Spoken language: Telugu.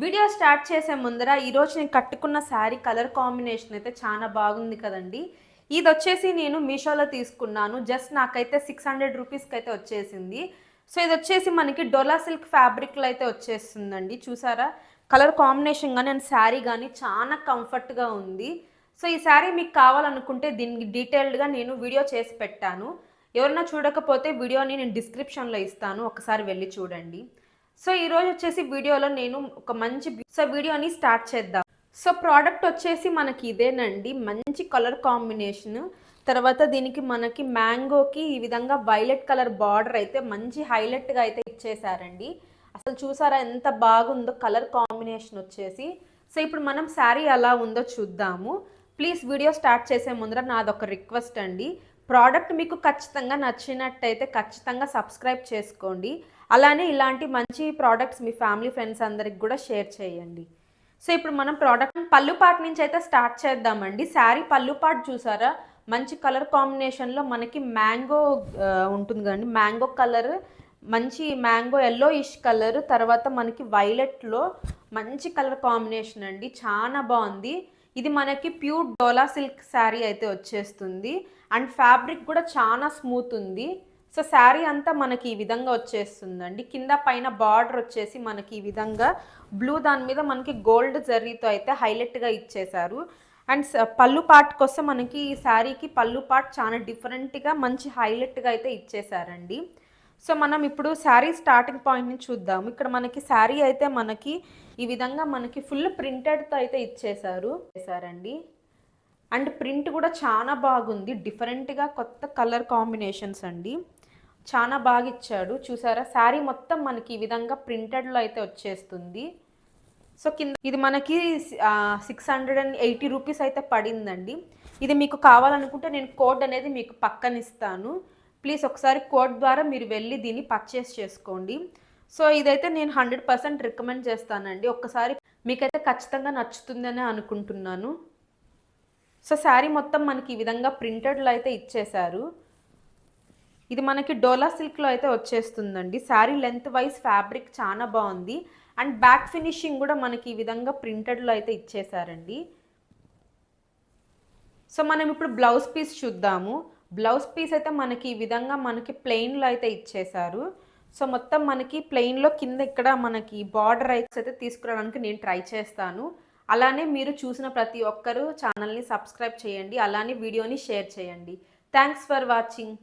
వీడియో స్టార్ట్ చేసే ముందర ఈరోజు నేను కట్టుకున్న శారీ కలర్ కాంబినేషన్ అయితే చాలా బాగుంది కదండి. ఇది వచ్చేసి నేను మీషోలో తీసుకున్నాను. జస్ట్ నాకైతే సిక్స్ హండ్రెడ్ రూపీస్కి అయితే వచ్చేసింది. సో ఇది వచ్చేసి మనకి డొలా సిల్క్ ఫ్యాబ్రిక్లో అయితే వచ్చేస్తుందండి. చూసారా? కలర్ కాంబినేషన్ కానీ అండ్ శారీ కానీ చాలా కంఫర్ట్గా ఉంది. సో ఈ శారీ మీకు కావాలనుకుంటే దీనికి డీటెయిల్డ్గా నేను వీడియో చేసి పెట్టాను. ఎవరైనా చూడకపోతే వీడియోని నేను డిస్క్రిప్షన్లో ఇస్తాను. ఒకసారి వెళ్ళి చూడండి. సో ఈరోజు వచ్చేసి వీడియోలో నేను ఒక మంచి సో వీడియోని స్టార్ట్ చేద్దాం. సో ప్రోడక్ట్ వచ్చేసి మనకి ఇదేనండి. మంచి కలర్ కాంబినేషన్. తర్వాత దీనికి మనకి మ్యాంగోకి ఈ విధంగా వైలెట్ కలర్ బార్డర్ అయితే మంచి హైలైట్గా అయితే ఇచ్చేసారండి అసలు చూసారా ఎంత బాగుందో కలర్ కాంబినేషన్ వచ్చేసి. సో ఇప్పుడు మనం శారీ ఎలా ఉందో చూద్దాము. ప్లీజ్ వీడియో స్టార్ట్ చేసే ముందర నాదొక రిక్వెస్ట్ అండి. ప్రోడక్ట్ మీకు ఖచ్చితంగా నచ్చినట్టయితే ఖచ్చితంగా సబ్స్క్రైబ్ చేసుకోండి. అలానే ఇలాంటి మంచి ప్రోడక్ట్స్ మీ ఫ్యామిలీ ఫ్రెండ్స్ అందరికి కూడా షేర్ చేయండి. సో ఇప్పుడు మనం ప్రోడక్ట్ పళ్ళు పాట్ నుంచి అయితే స్టార్ట్ చేద్దామండి. శారీ పళ్ళు పాట్ చూసారా? మంచి కలర్ కాంబినేషన్లో మనకి మ్యాంగో ఉంటుంది కదండి. మ్యాంగో కలర్ మంచి మ్యాంగో ఎల్లో ఇష్ కలర్ తర్వాత మనకి వైలెట్లో మంచి కలర్ కాంబినేషన్ అండి. చాలా బాగుంది. ఇది మనకి ప్యూర్ డోలా సిల్క్ శారీ అయితే వచ్చేస్తుంది. అండ్ ఫ్యాబ్రిక్ కూడా చాలా స్మూత్ ఉంది. సో శారీ అంతా మనకి ఈ విధంగా వచ్చేస్తుందండి. కింద పైన బార్డర్ వచ్చేసి మనకి ఈ విధంగా బ్లూ దాని మీద మనకి గోల్డ్ జర్రీతో అయితే హైలైట్గా ఇచ్చేశారు. అండ్ పళ్ళు పార్ట్ కోసం మనకి ఈ శారీకి పళ్ళు పార్ట్ చాలా డిఫరెంట్గా మంచి హైలైట్గా అయితే ఇచ్చేసారండి సో మనం ఇప్పుడు శారీ స్టార్టింగ్ పాయింట్ని చూద్దాం. ఇక్కడ మనకి శారీ అయితే మనకి ఈ విధంగా మనకి ఫుల్ ప్రింటెడ్తో అయితే ఇచ్చేసారు చేశారండి అండ్ ప్రింట్ కూడా చాలా బాగుంది. డిఫరెంట్గా కొత్త కలర్ కాంబినేషన్స్ అండి. చాలా బాగా ఇచ్చాడు. చూసారా? శారీ మొత్తం మనకి ఈ విధంగా ప్రింటెడ్లో అయితే వచ్చేస్తుంది. సో కింద ఇది మనకి six hundred and eighty rupees అయితే పడిందండి. ఇది మీకు కావాలనుకుంటే నేను కోడ్ అనేది మీకు పక్కన ఇస్తాను. ప్లీజ్ ఒకసారి కోడ్ ద్వారా మీరు వెళ్ళి దీన్ని పర్చేస్ చేసుకోండి. సో ఇదైతే నేను హండ్రెడ్ పర్సెంట్ రికమెండ్ చేస్తానండి. ఒక్కసారి మీకైతే ఖచ్చితంగా నచ్చుతుందనే అనుకుంటున్నాను. సో శారీ మొత్తం మనకి ఈ విధంగా ప్రింటెడ్లో అయితే ఇచ్చేశారు. ఇది మనకి డోలా సిల్క్లో అయితే వచ్చేస్తుందండి. శారీ లెంత్ వైజ్ ఫ్యాబ్రిక్ చాలా బాగుంది. అండ్ బ్యాక్ ఫినిషింగ్ కూడా మనకి ఈ విధంగా ప్రింటెడ్లో అయితే ఇచ్చేసారండి సో మనం ఇప్పుడు బ్లౌజ్ పీస్ చూద్దాము. బ్లౌజ్ పీస్ అయితే మనకి ఈ విధంగా మనకి ప్లెయిన్లో అయితే ఇచ్చేశారు. సో మొత్తం మనకి ప్లెయిన్లో కింద ఇక్కడ మనకి బార్డర్ ఐట్స్ అయితే తీసుకురావడానికి నేను ట్రై చేస్తాను. అలానే మీరు చూసిన ప్రతి ఒక్కరూ ఛానల్ని సబ్స్క్రైబ్ చేయండి. అలానే వీడియోని షేర్ చేయండి. Thanks for watching